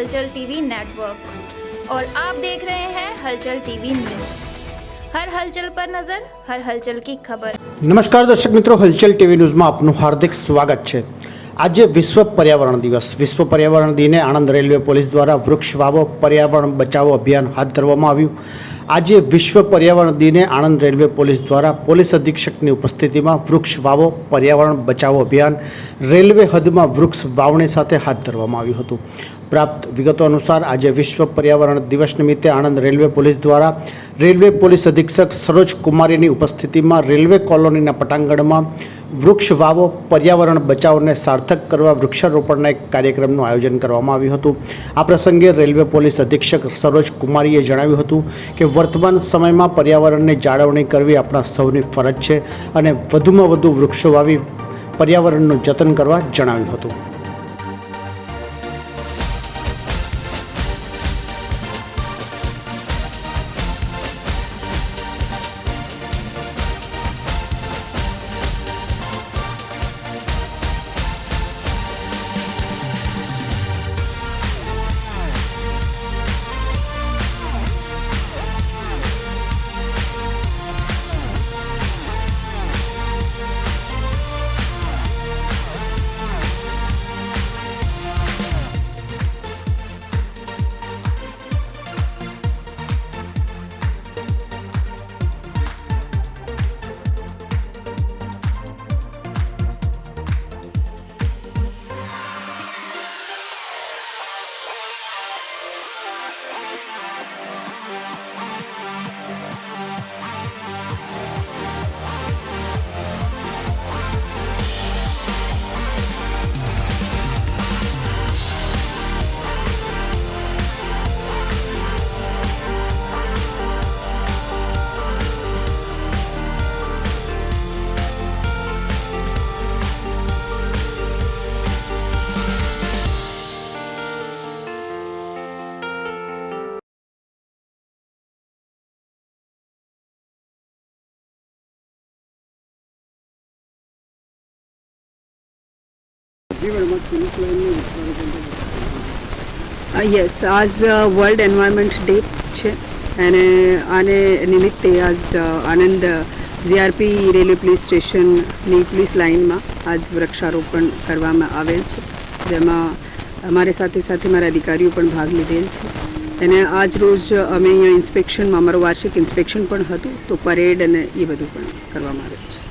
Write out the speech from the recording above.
हलचल TV network और आप देख रहे हैं हलचल टीवी न्यूज हर हलचल पर नजर हर हलचल की खबर નમસ્કાર દર્શક મિત્રો હલચલ ટીવી ન્યૂઝમાં આપનું હાર્દિક સ્વાગત છે આજે વિશ્વ પર્યાવરણ દિવસ વિશ્વ પર્યાવરણ દિને આણંદ રેલવે પોલીસ દ્વારા વૃક્ષ વાવો પર્યાવરણ બચાવો અભિયાન હાથ ધરવામાં આવ્યું આજે વિશ્વ પર્યાવરણ દિને આણંદ રેલવે પોલીસ દ્વારા પોલીસ અધિક્ષકની ઉપસ્થિતિમાં વૃક્ષ વાવો પર્યાવરણ બચાવો અભિયાન રેલવે હદમાં વૃક્ષ વાવણી સાથે હાથ ધરવામાં આવ્યું હતું પ્રાપ્ત વિગતો અનુસાર આજે વિશ્વ પર્યાવરણ દિવસ નિમિત્તે આણંદ રેલવે પોલીસ દ્વારા રેલવે પોલીસ અધિક્ષક સરોજ કુમારીની ઉપસ્થિતિમાં રેલવે કોલોનીના પટાંગણમાં વૃક્ષ વાવો, પર્યાવરણ બચાવને સાર્થક કરવા વૃક્ષારોપણના એક કાર્યક્રમનું આયોજન કરવામાં આવ્યું હતું. આ પ્રસંગે રેલવે પોલીસ અધિક્ષક સરોજ કુમારીએ જણાવ્યું હતું કે વર્તમાન સમયમાં પર્યાવરણની જાળવણી કરવી આપણા સૌની ફરજ છે અને વધુમાં વધુ વૃક્ષો વાવી પર્યાવરણનું જતન કરવા જણાવ્યું હતું. યસ આજ વર્લ્ડ એન્વાયરમેન્ટ ડે છે અને આને નિમિત્તે આજ આનંદ જીઆરપી રેલવે પોલીસ સ્ટેશનની પોલીસ લાઇનમાં આજ વૃક્ષારોપણ કરવામાં આવેલ છે જેમાં અમારી સાથે સાથે મારા અધિકારીઓ પણ ભાગ લીધેલ છે અને આજ રોજ અમે અહીંયા ઇન્સ્પેક્શનમાં અમારું વાર્ષિક ઇન્સ્પેક્શન પણ હતું, તો પરેડ અને એ બધું પણ કરવામાં આવેલ છે.